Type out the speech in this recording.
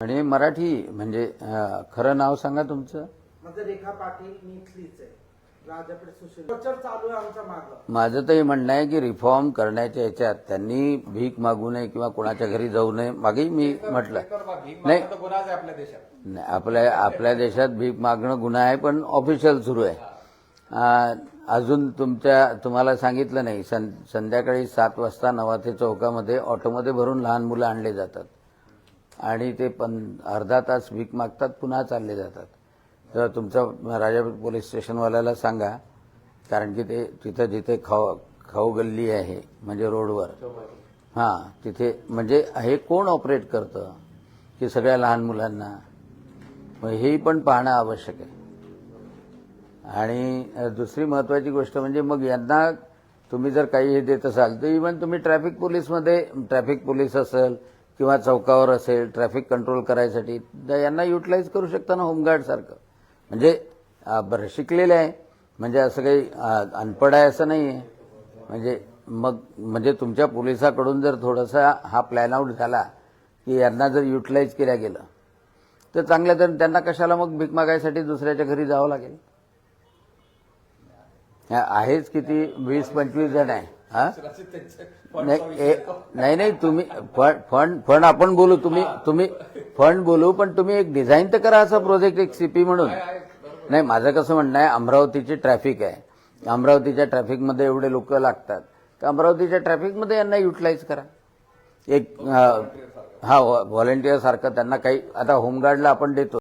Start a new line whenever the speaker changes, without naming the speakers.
आणि मराठी म्हणजे खरं नाव सांगा तुमचं.
माझं रेखा पाटील मी इथलीच आहे राजापेठ सुशील. प्रचार चालू आहे आमच्या मागं.
माझं तर हे म्हणणं आहे की रिफॉर्म करण्याच्या याच्यात त्यांनी भीक मागू नये किंवा कोणाच्या घरी जाऊ नये. मागेही मी म्हटलं. नाही.
गुन्हाच आहे आपल्या देशात.
नाही, आपल्या आपल्या देशात भीक मागणं गुन्हा आहे पण ऑफिशियल सुरू आहे. अजून तुमच्या तुम्हाला सांगितलं नाही. सं संध्याकाळी सात वाजता नवाथे चौकामध्ये ऑटोमध्ये भरून लहान मुलं आणले जातात. आणि ते पण अर्धा तास भीक मागतात पुन्हा चालले जातात. तर तुमचा राजापूर पोलीस स्टेशनवाल्याला सांगा कारण की ते तिथं जिथे खाऊ खाऊ गल्ली आहे म्हणजे रोडवर. हां तिथे म्हणजे हे कोण ऑपरेट करतं? की सगळ्या लहान मुलांना? मग हेही पण पाहणं आवश्यक आहे. आणि दुसरी महत्वाची गोष्ट म्हणजे मग यांना तुम्ही जर काही हे देत असाल तर इव्हन तुम्ही ट्रॅफिक पोलीसमध्ये ट्रॅफिक पोलीस असेल किंवा चौकावर असेल ट्रॅफिक कंट्रोल करायसाठी तर यांना युटिलाइज करू शकता ना होमगार्ड सारखं. म्हणजे बरं शिकलेले आहे. म्हणजे असं काही अनपड आहे असं नाही आहे म्हणजे मग म्हणजे तुमच्या पोलिसाकडून जर थोडासा हा प्लॅन आउट झाला की यांना जर युटिलाइज केल्या गेलं तर चांगल्या तर त्यांना कशाला मग भीक मागायसाठी दुसऱ्याच्या घरी जावं लागेल? ह्या आहेच किती वीस पंचवीस जण आहे. हा? नाही ए- नाही नाही तुम्ही फंड फंड फंड आपण बोलू तुम्ही तुम्ही फंड बोलू पण तुम्ही एक डिझाईन तर करा असा प्रोजेक्ट एक सीपी म्हणून. नाही माझं कसं म्हणणं आहे अमरावतीची ट्रॅफिक आहे. अमरावतीच्या ट्रॅफिकमध्ये एवढे लोक लागतात. तर अमरावतीच्या ट्रॅफिकमध्ये यांना युटिलाइज करा. एक अं, हा व्हॉलेंटियर सारखं त्यांना काही आता होमगार्डला आपण देतो.